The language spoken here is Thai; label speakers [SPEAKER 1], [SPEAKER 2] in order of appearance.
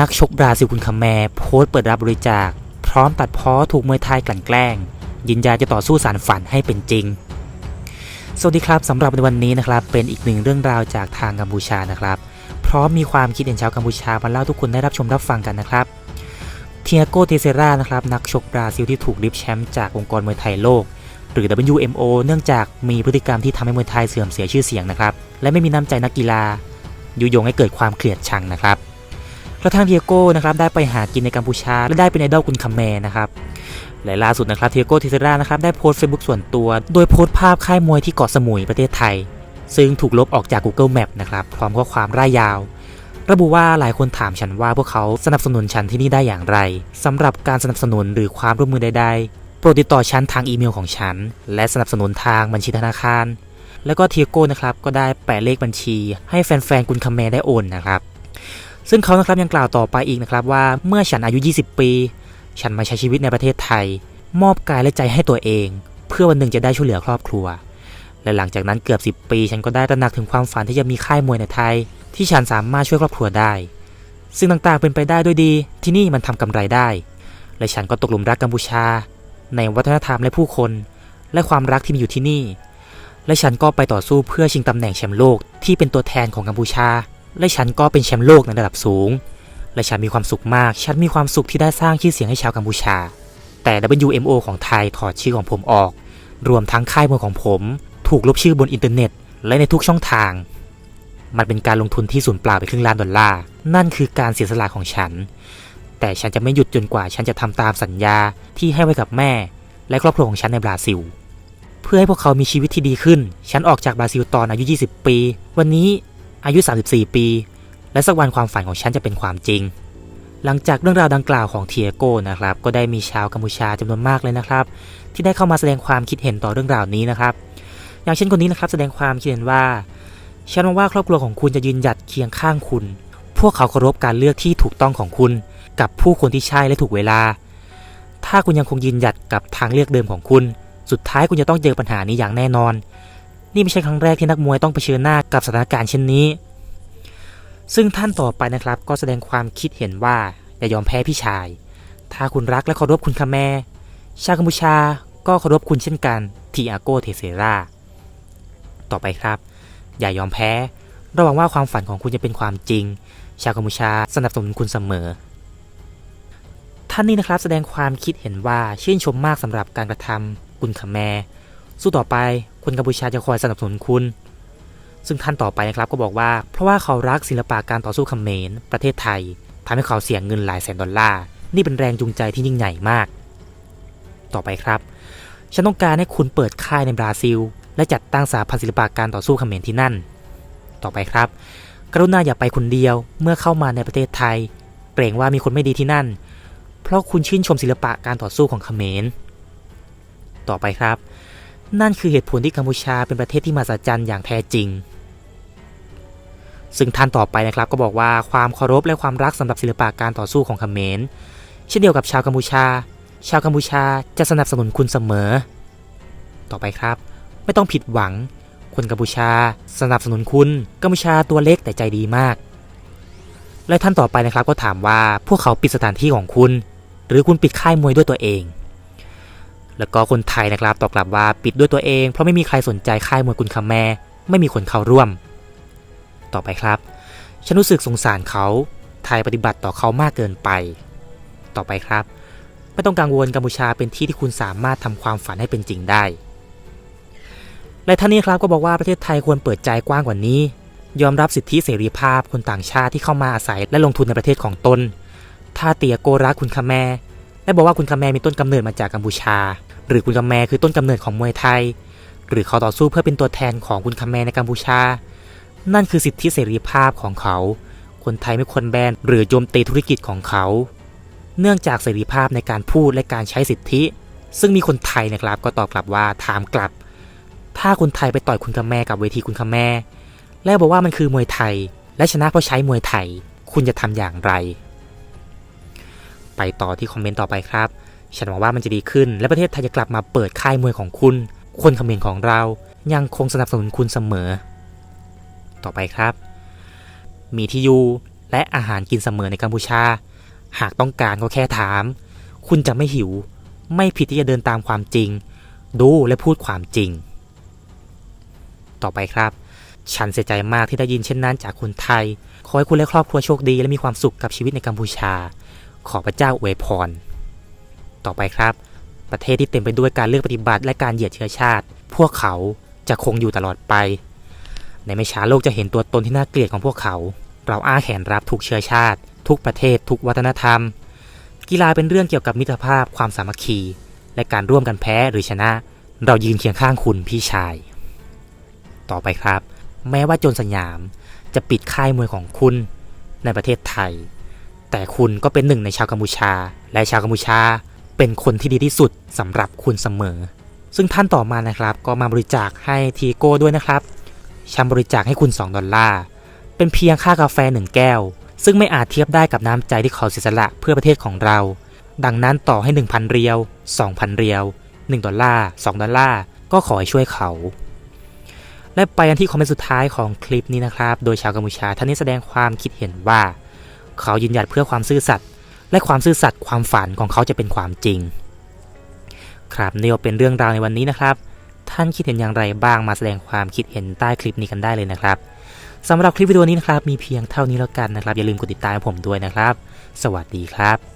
[SPEAKER 1] นักชกบราซิลคุณคาแมร์โพสต์เปิดรับบริจาค พร้อมตัดเพ้อถูกมวยไทยกลั่นแกล้งยินยาจะต่อสู้สารฝันให้เป็นจริง สวัสดีครับสำหรับในวันนี้นะครับ เป็นอีกหนึ่งเรื่องราวจากทางกัมพูชานะครับ พร้อมมีความคิดเห็นชาวกัมพูชามาเล่าทุกคนได้รับชมรับฟังกันนะครับเทียโกเตเซรานะครับนักชกบราซิลที่ถูกริบแชมป์จากองค์กรมวยไทยโลก หรือ WMO เนื่องจากมีพฤติกรรมที่ทำให้มวยไทยเสื่อมเสียชื่อเสียงนะครับและไม่มีน้ำใจนักกีฬายุยงให้เกิดความเกลียดชังนะครับ กระทั่งเทียโก้นะครับได้ไปหากินในกัมพูชา และได้เป็นไอดอลคุณคัมแมนะครับและล่าสุดนะครับเทียโก้ทิเซรานะครับได้โพสต์เฟซบุ๊กส่วนตัว โดยโพสต์ภาพค่ายมวยที่เกาะสมุยประเทศไทย ซึ่งถูกลบออกจาก Google Map นะครับพร้อมข้อความร่ายยาว ระบุว่าหลายคนถามฉันว่าพวกเขาสนับสนุนฉันที่นี่ได้อย่างไรสำหรับการสนับสนุนหรือความร่วมมือใดๆโปรดติดต่อฉันทางอีเมลของฉัน และสนับสนุนทางบัญชีธนาคาร แล้วก็เทียโก้นะครับก็ได้แปะเลขบัญชี ให้แฟนๆคุณคัมแมได้โอนนะครับ ซึ่งเขานะครับยังกล่าวต่อไปอีกนะครับว่าเมื่อฉันอายุ 20 ปี ฉันมาใช้ชีวิตในประเทศไทย มอบกายและใจให้ตัวเอง เพื่อวันหนึ่งจะได้ช่วยเหลือครอบครัว และหลังจากนั้นเกือบ 10 ปี ฉันก็ได้ตระหนักถึงความฝันที่จะมีค่ายมวยในไทย ที่ฉันสามารถช่วยครอบครัวได้ ซึ่งต่างๆเป็นไปได้ด้วยดี ที่นี่มันทำกำไรได้ และฉันก็ตกหลุมรักกัมพูชา ในวัฒนธรรมและผู้คน และความรักที่มีอยู่ที่นี่ และฉันก็ไปต่อสู้เพื่อชิงตำแหน่งแชมป์โลกที่เป็นตัวแทนของกัมพูชา และฉันก็เป็นแชมป์โลกในระดับสูง และฉันมีความสุขมาก ฉันมีความสุขที่ได้สร้างชื่อเสียงให้ชาวกัมพูชา แต่ WMO ของไทยถอดชื่อของผมออก รวมทั้งค่ายมวยของผม ถูกลบชื่อบนอินเทอร์เน็ต และในทุกช่องทาง มันเป็นการลงทุนที่สูญเปล่าไปครึ่งล้านดอลลาร์ นั่นคือการเสียสละของฉัน แต่ฉันจะไม่หยุดจนกว่าฉันจะทำตามสัญญาที่ให้ไว้กับแม่ และครอบครัวของฉันในบราซิลเพื่อให้พวกเขามีชีวิตที่ดีขึ้น ฉันออกจากบราซิลตอนอายุ 20 ปี วันนี้ อายุ 34 ปี และสักวันความฝันของฉันจะเป็นความจริง หลังจากเรื่องราวดังกล่าวของเทียโก้นะครับ ก็ได้มีชาวกัมพูชาจำนวนมากเลยนะครับ ที่ได้เข้ามาแสดงความคิดเห็นต่อเรื่องราวนี้นะครับ อย่างเช่นคนนี้นะครับแสดงความคิดเห็นว่าฉันมองว่าครอบครัวของคุณจะยืนหยัดเคียงข้างคุณ พวกเขาเคารพการเลือกที่ถูกต้องของคุณ กับผู้คนที่ใช่และถูกเวลา ถ้าคุณยังคงยืนหยัดกับทางเลือกเดิมของคุณ สุดท้ายคุณจะต้องเจอปัญหานี้อย่างแน่นอน นี่ไม่ใช่ครั้งแรกที่นักมวยต้องเผชิญหน้ากับสถานการณ์เช่นนี้ ซึ่งท่านต่อไปนะครับก็แสดงความคิดเห็นว่าอย่ายอมแพ้พี่ชาย ถ้าคุณรักและเคารพคุณคาแมร์ชาวกัมพูชาก็เคารพคุณเช่นกันทีอาโกเทเซราต่อไปครับ อย่ายอมแพ้ระหวังว่าความฝันของคุณจะเป็นความจริง ชาวกัมพูชาสนับสนุนคุณเสมอ ท่านนี้นะครับแสดงความคิดเห็นว่าชื่นชมมากสำหรับการกระทำคุณคแม สู้ต่อไปคนกัมพูชาจะคอยสนับสนุนคุณ ซึ่งท่านต่อไปนะครับก็บอกว่า เพราะว่าเขารักศิลปะการต่อสู้เขมรประเทศไทยทำให้เขาเสียเงินหลายแสนดอลลาร์ นี่เป็นแรงจูงใจที่ยิ่งใหญ่มาก ต่อไปครับ ฉันต้องการให้คุณเปิดค่ายในบราซิล และจัดตั้งสาพันธ์ศิลปะการต่อสู้เขมรที่นั่น ต่อไปครับ กรุณาอย่าไปคนเดียวเมื่อเข้ามาในประเทศไทย เกรงว่ามีคนไม่ดีที่นั่น เพราะคุณชื่นชมศิลปะการต่อสู้ของเขมร ต่อไปครับ นั่นคือเหตุผลที่กัมพูชาเป็นประเทศที่มหัศจรรย์อย่างแท้จริง ซึ่งท่านต่อไปนะครับก็บอกว่าความเคารพและความรักสำหรับศิลปะการต่อสู้ของเขมร เช่นเดียวกับชาวกัมพูชา ชาวกัมพูชาจะสนับสนุนคุณเสมอ ต่อไปครับ ไม่ต้องผิดหวัง คนกัมพูชา สนับสนุนคุณกัมพูชาตัวเล็กแต่ใจดีมาก และท่านต่อไปนะครับก็ถามว่าพวกเขาปิดสถานที่ของคุณ หรือคุณปิดค่ายมวยด้วยตัวเอง แล้วก็คนไทยนะครับตอบกลับว่าปิดด้วยตัวเอง เพราะไม่มีใครสนใจค่ายมวยคุณคาแมร์ไม่มีคนเข้าร่วม ต่อไปครับ ฉันรู้สึกสงสารเขา ไทยปฏิบัติต่อเขามากเกินไป ต่อไปครับ ไม่ต้องกังวลกัมพูชาเป็นที่ที่คุณสามารถทำความฝันให้เป็นจริงได้ และท่านนี้ครับก็บอกว่าประเทศไทยควรเปิดใจกว้างกว่านี้ ยอมรับสิทธิเสรีภาพคนต่างชาติที่เข้ามาอาศัยและลงทุนในประเทศของตน ถ้าเตียโกรักคุณคาแมร์ และบอกว่าคุณคาแมร์มีต้นกำเนิดมาจากกัมพูชา หรือคุณคาแมร์คือต้นกำเนิดของมวยไทย หรือเขาต่อสู้เพื่อเป็นตัวแทนของคุณคาแมร์ในกัมพูชา นั่นคือสิทธิเสรีภาพของเขา คนไทยไม่ควรแบนหรือโจมตีธุรกิจของเขา เนื่องจากเสรีภาพในการพูดและการใช้สิทธิ ซึ่งมีคนไทยนะครับก็ตอบกลับว่าถามกลับ ถ้าคนไทยไปต่อยคุณคาแมร์กับเวทีคุณคาแมร์แล้วบอกว่ามันคือมวยไทย และชนะเพราะใช้มวยไทย คุณจะทำอย่างไร ไปต่อที่คอมเมนต์ต่อไปครับ ฉันหวังว่ามันจะดีขึ้น และประเทศไทยจะกลับมาเปิดค่ายมวยของคุณ คนเขมรของเรา ยังคงสนับสนุนคุณเสมอ ต่อไปครับ มีที่อยู่และอาหารกินเสมอในกัมพูชา หากต้องการก็แค่ถาม คุณจะไม่หิว ไม่ผิดที่จะเดินตามความจริง ดูและพูดความจริง ต่อไปครับฉันเสียใจมากที่ได้ยินเช่นนั้นจากคนไทย ขอให้คุณและครอบครัวโชคดีและมีความสุขกับชีวิตในกัมพูชา ขอพระเจ้าอวยพร ต่อไปครับ ประเทศที่เต็มไปด้วยการเลือกปฏิบัติและการเหยียดเชื้อชาติ พวกเขาจะคงอยู่ตลอดไป ในไม่ช้าโลกจะเห็นตัวตนที่น่าเกลียดของพวกเขา เราอ้าแขนรับทุกเชื้อชาติ ทุกประเทศ ทุกวัฒนธรรม กีฬาเป็นเรื่องเกี่ยวกับมิตรภาพความสามัคคี และการร่วมกันแพ้หรือชนะ เรายืนเคียงข้างคุณพี่ชาย ต่อไปครับ แม้ว่าจนสยามจะปิดค่ายมวยของคุณในประเทศไทย แต่คุณก็เป็นหนึ่งในชาวกัมพูชา และชาวกัมพูชา เป็นคนที่ดีที่สุดสำหรับคุณเสมอ ซึ่งท่านต่อมานะครับ ก็มาบริจาคให้ทีโก้ด้วยนะครับฉันบริจาคให้คุณ 2 ดอลลาร์ เป็นเพียงค่ากาแฟหนึ่งแก้ว ซึ่งไม่อาจเทียบได้กับน้ำใจที่เขาเสียสละเพื่อประเทศของเรา ดังนั้นต่อให้ 1,000 เรียว 2,000 เรียว 1 ดอลลาร์ 2 ดอลลาร์ ก็ขอให้ช่วยเขา และไปกันที่คอมเมนต์สุดท้ายของคลิปนี้นะครับ โดยชาวกัมพูชาท่านนี้แสดงความคิดเห็นว่า เขายืนหยัดเพื่อความซื่อสัตย์และความซื่อสัตย์ความฝันของเขาจะเป็นความจริง ครับนี่ก็เป็นเรื่องราวในวันนี้นะครับ ท่านคิดเห็นอย่างไรบ้างมาแสดงความคิดเห็นใต้คลิปนี้กันได้เลยนะครับสำหรับคลิปวิดีโอนี้นะครับมีเพียงเท่านี้แล้วกันนะครับ อย่าลืมกดติดตามผมด้วยนะครับ สวัสดีครับ